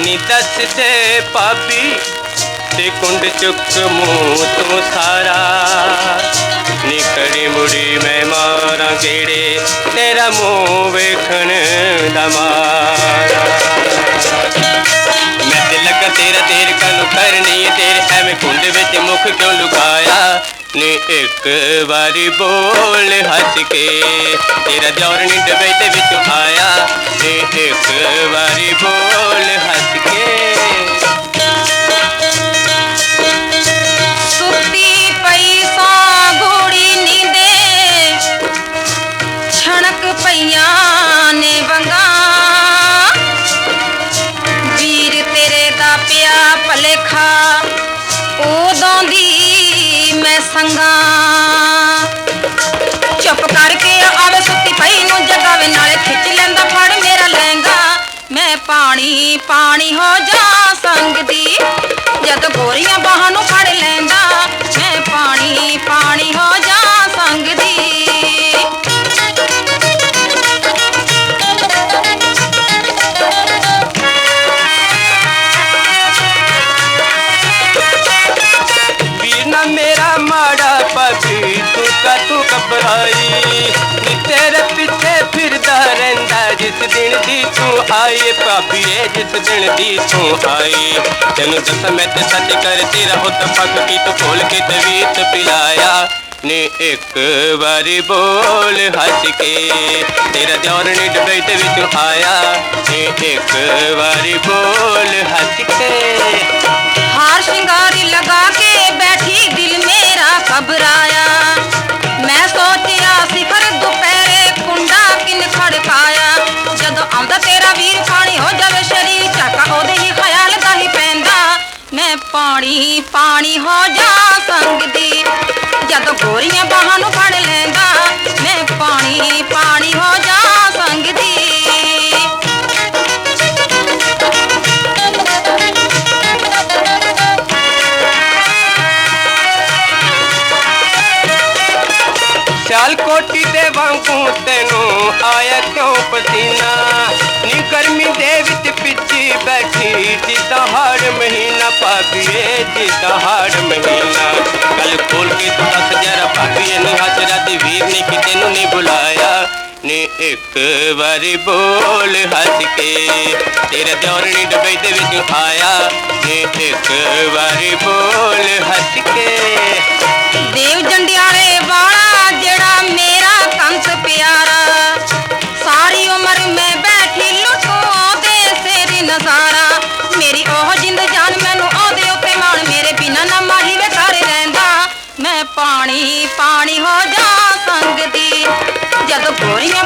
ਨੀ ਦੱਸ ਦੇ ਪਾਪੀ ਤੇ ਕੁੰਡ ਚੁੱਕ ਮੂੰਹ ਤੂੰ ਸਾਰਾ। ਨੀ ਨਿਕੜੀ ਮੁੜੀ ਮੈਂ ਮਾਰਾਂ ਕਿਹੜੇ ਤੇਰਾ ਮੂੰਹ ਵੇਖਣ ਦਾ ਮਾਰਾ। ਮੈਂ ਤੇ ਲੱਗਾ ਤੇਰਾ ਤੇਰ ਕਨੂੰ ਕਰਨੀ ਤੇਰੇ, ਐਵੇਂ ਕੁੰਡ ਵਿੱਚ ਮੁੱਖ ਕਿਉਂ ਲੁਕਾਇਆ? ਨੀ ਇੱਕ ਵਾਰੀ ਬੋਲ ਹੱਸ ਕੇ, ਤੇਰਾ ਜੌਰ ਨਿੰਡ ਵਿੱਚ ਆਇਆ। ਨੇ ਇੱਕ ਵਾਰੀ ਬੋਲ ਪਿਆ ਭਲੇਖਾ, ਉਦੋਂ ਦੀ ਮੈਂ ਸੰਗਾ ਚੁੱਪ ਕਰਕੇ ਆਵੇ ਸੁੱਤੀ ਪਈ ਨੂੰ ਜਗਾਵੇ ਨਾਲੇ ਖਿੱਚ ਲੈਂਦਾ ਫੜ ਮੇਰਾ ਲਹਿੰਗਾ। ਮੈਂ ਪਾਣੀ ਪਾਣੀ ਹੋ ਜਾ ਸੰਗਦੀ, ਜਦ ਗੋਰੀਆਂ ਬਾਹਾਂ ਨੂੰ ਫੜ ਲੈਂਦਾ। ਘਬਰਾਈ ਨੀ ਤੇਰੇ ਪਿੱਛੇ ਫਿਰਦਾ ਰਹਿੰਦਾ, ਜਿਸ ਦਿਨ ਦੀ ਤੂੰ ਆਈ। ਭਾਬੀ ਜਿਸ ਦਿਨ ਦੀ ਤੂੰ ਆਈ। ਤੈਨੂੰ ਦੱਸ ਮੈਂ ਤੇ ਸੱਚ ਕਰ ਤੇਰਾ ਹੁੱਤ ਪੱਕ ਕੀ ਤੂੰ ਖੋਲ ਕੇ ਤੇ ਵੀਤ ਪਿਲਾਇਆ। ਨੀ ਇੱਕ ਵਾਰੀ ਬੋਲ ਹੱਸ ਕੇ, ਤੇਰਾ ਦਿਓਰ ਨੀ ਡਬੇ ਦੇ ਵਿੱਚੋਂ ਆਇਆ। ਨੀ ਇੱਕ ਵਾਰੀ ਬੋਲ ਹੱਸ ਕੇ। ਜਦੋਂ ਆਉਂਦਾ ਤੇਰਾ ਵੀਰ ਪਾਣੀ ਹੋ ਜਾਵੇ ਸ਼ਰੀਰ, ਝਾਕਾ ਉਹਦੇ ਹੀ ਖਿਆਲ ਦਾ ਹੀ ਪੈਂਦਾ। ਮੈਂ ਪਾਣੀ ਪਾਣੀ ਹੋ ਜਾ ਸੰਗਦੀ, ਜਦੋਂ ਗੋਰੀਆਂ ਬਾਹਾਂ ਨੂੰ ਫੜ ਲੈਂਦਾ। ਮੈਂ ਪਾਣੀ ਪਾਣੀ ਚਾਲ ਕੋਟੀ ਦੇ ਵਾਂਗੂ ਤੈਨੂੰ ਆਇਆ ਕਿਉਂ ਪਸੀਨਾ? ਨੀ ਗਰਮੀ ਦੇ ਵਿੱਚ ਪਿੱਛੇ ਬੈਠੀ, ਜਿੱਦਾਂ ਹਾੜ ਮਹੀਨਾ ਪਾਪੀਏ ਜਿੱਦਾਂ ਹਾੜ ਮਹੀਨਾ। ਕੱਲ ਖੋਲ ਕੇ ਤੂੰ ਦੱਸ ਜਰਾ ਪਾਪੀਏ ਨੀ ਹਾਜ਼ਰਾ ਤੇ ਵੀਰ ਨੇ ਕਿ ਤੈਨੂੰ ਨਹੀਂ ਬੁਲਾਇਆ। ਨੀ ਇੱਕ ਵਾਰੀ ਬੋਲ ਹੱਸ ਕੇ ਤੇਰਾ ਦਿਓਰ ਨੀ ਦੇ ਵਿੱਚ ਆਇਆ। ਨੀ ਇੱਕ ਵਾਰੀ ਬੋਲ ਪਾਣੀ ਪਾਣੀ ਹੋ ਜਾ ਸੰਗਦੀ। ਜਦੋਂ ਗੋਰੀਆਂ